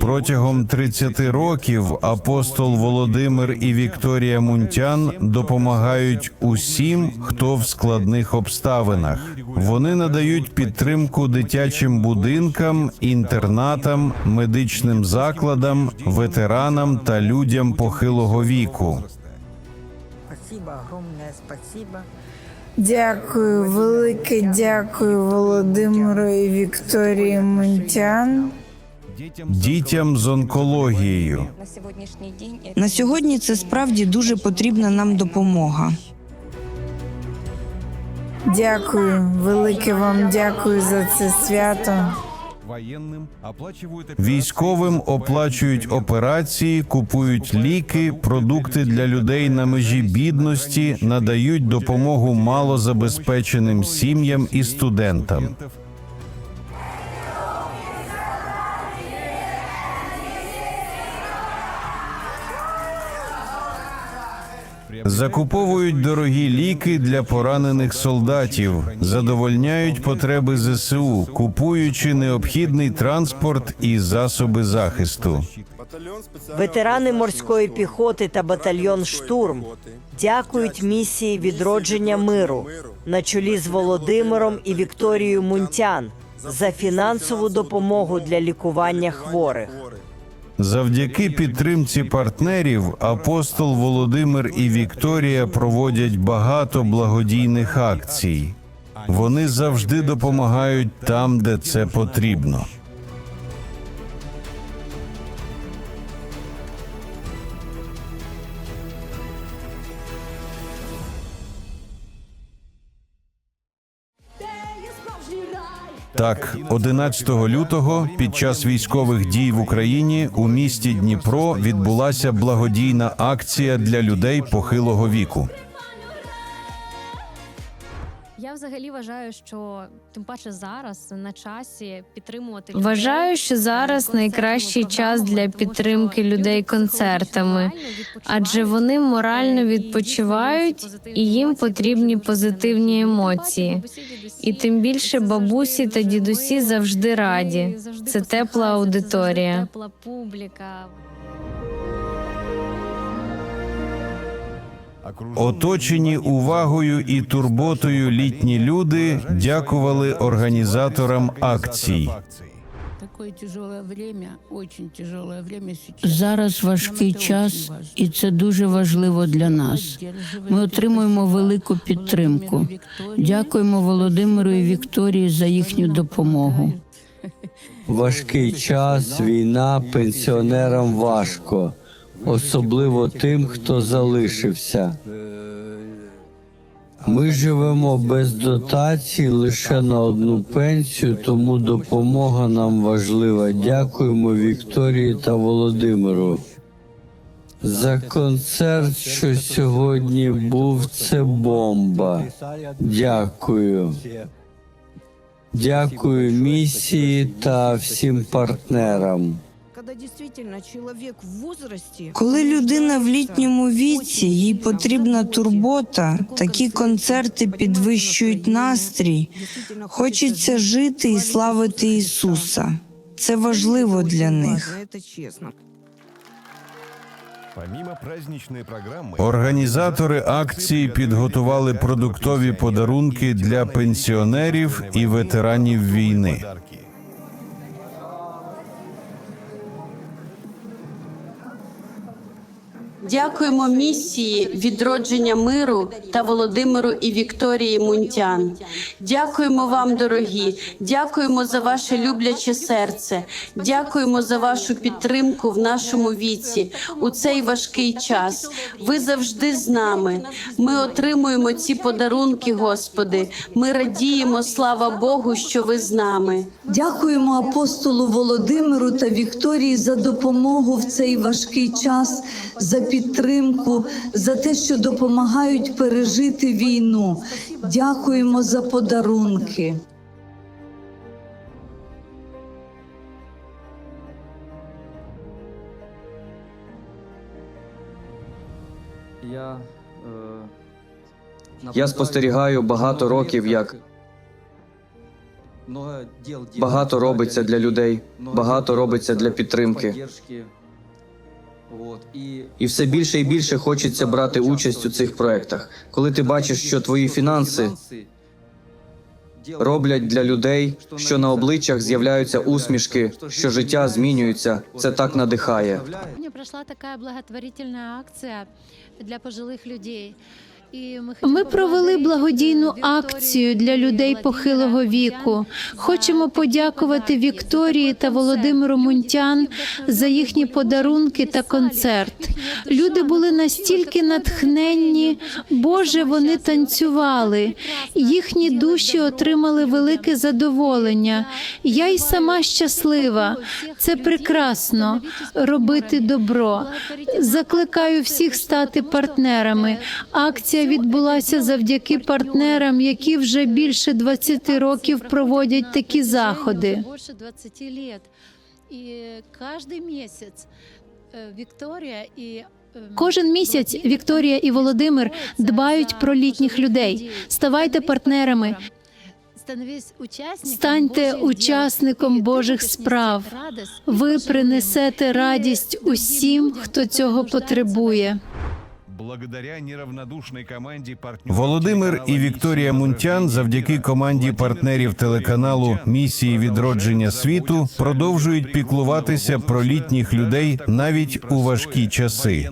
Протягом 30 років апостол Володимир і Вікторія Мунтян допомагають усім, хто в складних обставинах. Вони надають підтримку дитячим будинкам, інтернатам, медичним закладам, ветеранам та людям похилого віку. Дякую, велике дякую Володимиру і Вікторії Мунтян. Дітям з онкологією. На сьогоднішній день На сьогодні це справді дуже потрібна нам допомога. Дякую, велике вам дякую за це свято. Військовим оплачують операції, купують ліки, продукти для людей на межі бідності, надають допомогу малозабезпеченим сім'ям і студентам. Закуповують дорогі ліки для поранених солдатів, задовольняють потреби ЗСУ, купуючи необхідний транспорт і засоби захисту. Ветерани морської піхоти та батальйон Штурм дякують місії відродження миру на чолі з Володимиром і Вікторією Мунтян за фінансову допомогу для лікування хворих. Завдяки підтримці партнерів апостол Володимир і Вікторія проводять багато благодійних акцій. Вони завжди допомагають там, де це потрібно. Так, 11 лютого під час військових дій в Україні у місті Дніпро відбулася благодійна акція для людей похилого віку. Я взагалі вважаю, що тим паче зараз на часі підтримувати Вважаю, що зараз найкращий час для підтримки людей концертами, адже вони морально відпочивають і їм потрібні позитивні емоції. І тим більше бабусі та дідусі завжди раді. Це тепла аудиторія. Тепла публіка. Оточені увагою і турботою літні люди дякували організаторам акцій. Зараз важкий час, і це дуже важливо для нас. Ми отримуємо велику підтримку. Дякуємо Володимиру і Вікторії за їхню допомогу. Важкий час, війна, пенсіонерам важко, особливо тим, хто залишився. Ми живемо без дотацій лише на одну пенсію, тому допомога нам важлива. Дякуємо Вікторії та Володимиру. За концерт, що сьогодні був, це бомба. Дякую. Дякую місії та всім партнерам. Коли дійсно чоловік в возрасті, коли людина в літньому віці, їй потрібна турбота, такі концерти підвищують настрій. Хочеться жити і славити Ісуса. Це важливо для них. Організатори акції підготували продуктові подарунки для пенсіонерів і ветеранів війни. Дякуємо місії відродження миру та Володимиру і Вікторії Мунтян. Дякуємо вам, дорогі. Дякуємо за ваше любляче серце. Дякуємо за вашу підтримку в нашому віці у цей важкий час. Ви завжди з нами. Ми отримуємо ці подарунки, Господи. Ми радіємо, слава Богу, що ви з нами. Дякуємо апостолу Володимиру та Вікторії за допомогу в цей важкий час, за підтримку, за те, що допомагають пережити війну. Дякуємо за подарунки. Я спостерігаю багато років, як Багато робиться для людей, багато робиться для підтримки. І все більше і більше хочеться брати участь у цих проектах. Коли ти бачиш, що твої фінанси роблять для людей, що на обличчях з'являються усмішки, що життя змінюється, це так надихає. Пройшла така благотворительна акція для пожилих людей. Ми провели благодійну акцію для людей похилого віку. Хочемо подякувати Вікторії та Володимиру Мунтян за їхні подарунки та концерт. Люди були настільки натхненні, Боже, вони танцювали. Їхні душі отримали велике задоволення. Я й сама щаслива. Це прекрасно робити добро. Закликаю всіх стати партнерами. Акція відбулася завдяки партнерам, які вже більше 20 років проводять такі заходи. Більше 20 років. І кожен місяць Вікторія і Кожен місяць Вікторія і Володимир дбають про літніх людей. Ставайте партнерами, станьте учасником Божих справ. Ви принесете радість усім, хто цього потребує. Благодаря неравнодушній команді Володимир і Вікторія Мунтян завдяки команді партнерів телеканалу Місії відродження світу продовжують піклуватися про літніх людей навіть у важкі часи.